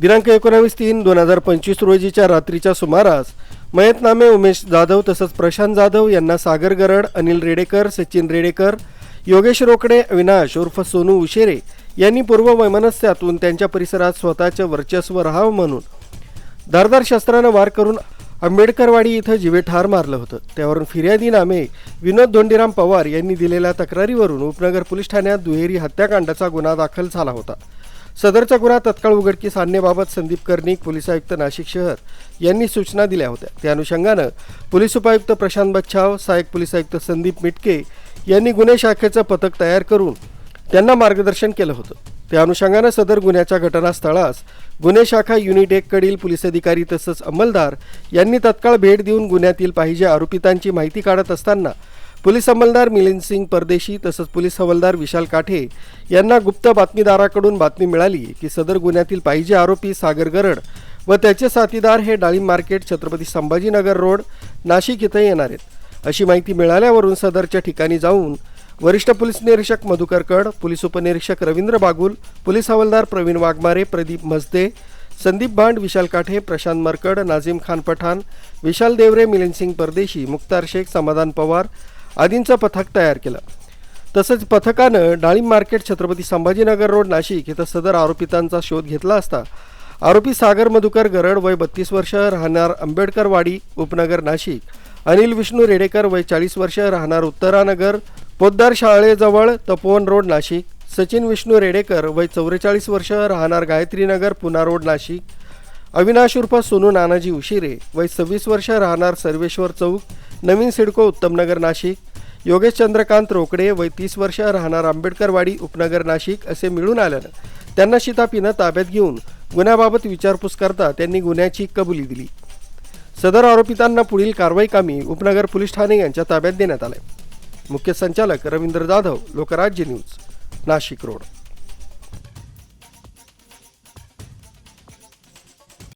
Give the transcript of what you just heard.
दिनांक एकोणावीस तीन दोन हजार पंचवीस रोजीच्या रात्रीच्या सुमारास मयतनामे उमेश जाधव तसंच प्रशांत जाधव यांना सागर गरड अनिल रेडेकर सचिन रेडेकर योगेश रोकडे अविनाश उर्फ सोनू उशेरे यांनी पूर्व वैमनस्यातून त्यांच्या परिसरात स्वतःचं वर्चस्व राहावं म्हणून धारदार शस्त्रानं वार करून आंबेडकरवाडी इथं जिवे ठार मारलं होतं. त्यावरून फिर्यादी नामे विनोद धोंडीराम पवार यांनी दिलेल्या तक्रारीवरून उपनगर पोलीस ठाण्यात दुहेरी हत्याकांडाचा गुन्हा दाखल झाला होता. सदरचा गुन्हा तत्काळ उघडकीस आणण्याबाबत संदीप कर्णिक पोलीस आयुक्त नाशिक शहर यांनी सूचना दिल्या होत्या. त्या अनुषंगानं पोलीस उपायुक्त प्रशांत बच्छाव सहाय्यक पोलीस आयुक्त संदीप मिटके यांनी गुन्हे शाखेचं पथक तयार करून त्यांना मार्गदर्शन केलं होतं. त्या अनुषंगानं सदर गुन्ह्याच्या घटनास्थळास गुन्हे शाखा युनिट एककडील पोलीस अधिकारी तसंच अंमलदार यांनी तत्काळ भेट देऊन गुन्ह्यातील पाहिजे आरोपितांची माहिती काढत असताना पोलीस अंमलदार मिलिंद सिंग परदेशी तसंच पोलीस हवालदार विशाल काठे यांना गुप्त बातमीदाराकडून बातमी मिळाली की सदर गुन्ह्यातील पाहिजे आरोपी सागर गरड व त्याचे साथीदार हे डाळिंब मार्केट छत्रपती संभाजीनगर रोड नाशिक इथं येणार आहेत. अशी माहिती मिळाल्यावरून सदरच्या ठिकाणी जाऊन वरिष्ठ पोलीस निरीक्षक मधुकर कड पोलीस उपनिरीक्षक रवींद्र बागुल पोलीस हवालदार प्रवीण वाघमारे प्रदीप मजदे संदीप भांड विशाल काठे प्रशांत मरकड नाझीम खान पठाण विशाल देवरे मिलिंद सिंग परदेशी मुक्तार शेख समाधान पवार आदींचं पथक तयार केलं. तसंच पथकानं डाळिंब मार्केट छत्रपती संभाजीनगर रोड नाशिक इथं सदर आरोपितांचा शोध घेतला असता आरोपी सागर मधुकर गरड वय बत्तीस वर्ष राहणार आंबेडकरवाडी उपनगर नाशिक अनिल विष्णू रेडेकर वय चाळीस वर्ष राहणार उत्तरानगर पोद्दार शाळेजवळ तपोवन रोड नाशिक सचिन विष्णू रेडेकर वय चौवेचाळीस वर्ष राहणार गायत्रीनगर पुना रोड नाशिक अविनाश उर्फ सोनू नानाजी उशिरे वय सव्वीस वर्ष राहणार सर्वेश्वर चौक नवीन सिडको उत्तमनगर नाशिक. योगेश चंद्रकांत रोकडे वय तीस वर्ष राहणार आंबेडकरवाडी उपनगर नाशिक असे मिळून आल्यानं त्यांना शितापीनं ताब्यात घेऊन गुन्ह्याबाबत विचारपूस करता त्यांनी गुन्ह्याची कबुली दिली. सदर आरोपितांना पुढील कारवाई कामी उपनगर पोलीस ठाणे यांच्या ताब्यात देण्यात आले मुख्य संचालक रवींद्र जाधव लोकराज्य न्यूज नाशिक रोड.